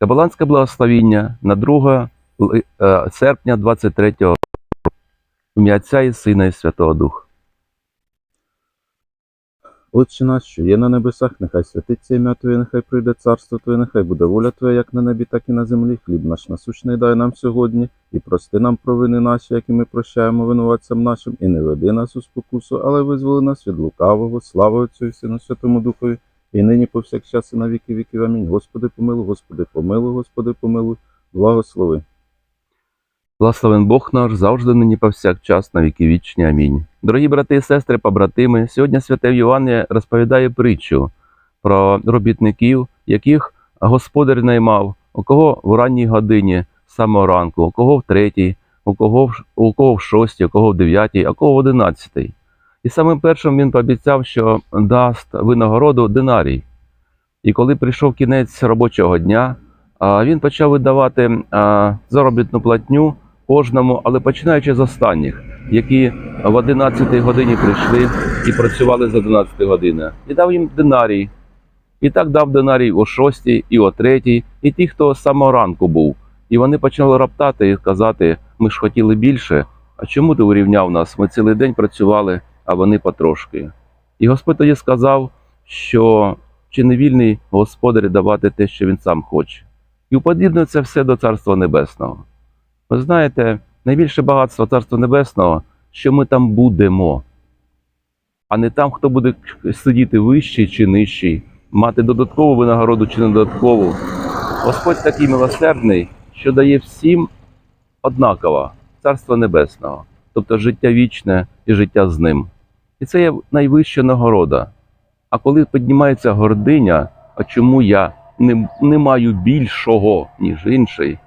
Кабаланське благословіння на 2 ли- е, серпня 23 року. Ім'я Отця і Сина і Святого Духа. Отче наш, що є на небесах, нехай святиться ім'я Твоє, нехай прийде царство Твоє, нехай буде воля Твоя, як на небі, так і на землі. Хліб наш насущний дай нам сьогодні, і прости нам провини наші, які ми прощаємо винуватцям нашим, і не веди нас у спокусу, але визволи нас від лукавого, слава Отцю і Сину Святому Духові, і нині повсякчас і на віки віків. Амінь. Господи помилуй, Господи помилуй, Господи помилуй, благослови. Благословен Бог наш завжди нині повсякчас на віки вічні. Амінь. Дорогі брати і сестри, побратими, сьогодні святе Євангеліє розповідає притчу про робітників, яких господар наймав, у кого в ранній годині з самого ранку, у кого в третій, у кого в, у кого в шостій, у кого в дев'ятій, а кого в одинадцятій. І самим першим він пообіцяв, що дасть винагороду динарій. І коли прийшов кінець робочого дня, він почав видавати заробітну платню кожному, але починаючи з останніх, які в 11 годині прийшли і працювали з 11 години. І дав їм динарій. І так дав динарій о 6 і о 3, і ті, хто з самого ранку був. І вони почали роптати і казати: ми ж хотіли більше. А чому ти урівняв нас? Ми цілий день працювали, а вони потрошки. І Господь тоді сказав, що чи не вільний господар давати те, що він сам хоче. І уподібне це все до Царства Небесного. Ви знаєте, найбільше багатство Царства Небесного, що ми там будемо, а не там, хто буде сидіти вищий чи нижчий, мати додаткову винагороду чи не додаткову. Господь такий милосердний, що дає всім однаково Царство Небесного, тобто життя вічне і життя з ним. І це є найвища нагорода. А коли піднімається гординя, а чому я не, не маю більшого, ніж інший,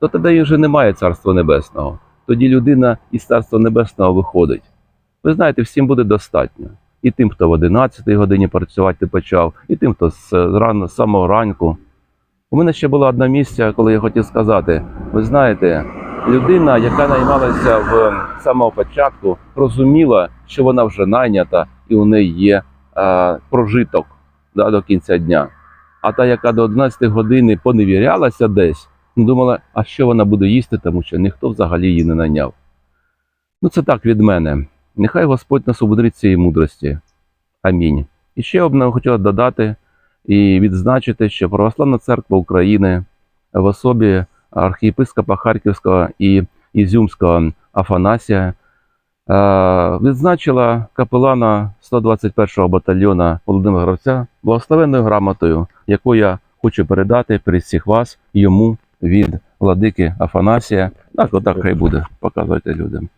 то тоді вже немає Царства Небесного. Тоді людина із Царства Небесного виходить. Ви знаєте, всім буде достатньо. І тим, хто в 11 годині працювати почав, і тим, хто з рано, з самого ранку. У мене ще була одна місця, коли я хотів сказати: ви знаєте, людина, яка наймалася в самого початку, розуміла, що вона вже найнята і у неї є е, прожиток да, до кінця дня. А та, яка до 11 години поневірялася десь, ну, думала, а що вона буде їсти, тому що ніхто взагалі її не найняв. Ну, це так від мене. Нехай Господь нас ободрить цієї мудрості. Амінь. І ще одне хотіла додати і відзначити, що Православна церква України в особі архієпископа Харківського і Ізюмського Афанасія е, відзначила капелана 121-го батальйона Володимира Гравця благословенною грамотою, яку я хочу передати при всіх вас йому від владики Афанасія. Так, отак хай буде, показуйте людям.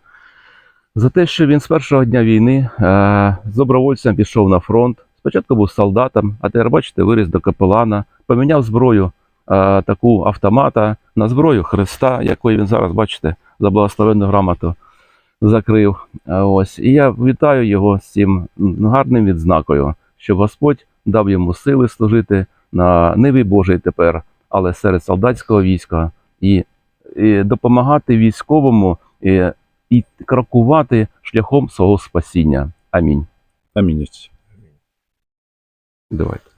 За те, що він з першого дня війни е, з добровольцем пішов на фронт. Спочатку був солдатом, а тепер, бачите, виріс до капелана, поміняв зброю е, таку автомата на зброю Христа, якою він зараз, бачите, за благословенну грамоту закрив. Е, Ось. І я вітаю його з цим гарним відзнакою, щоб Господь дав йому сили служити на ниві Божій тепер, але серед солдатського війська і, і допомагати військовому і, і крокувати шляхом свого спасіння. Амінь. Амінь. Давайте.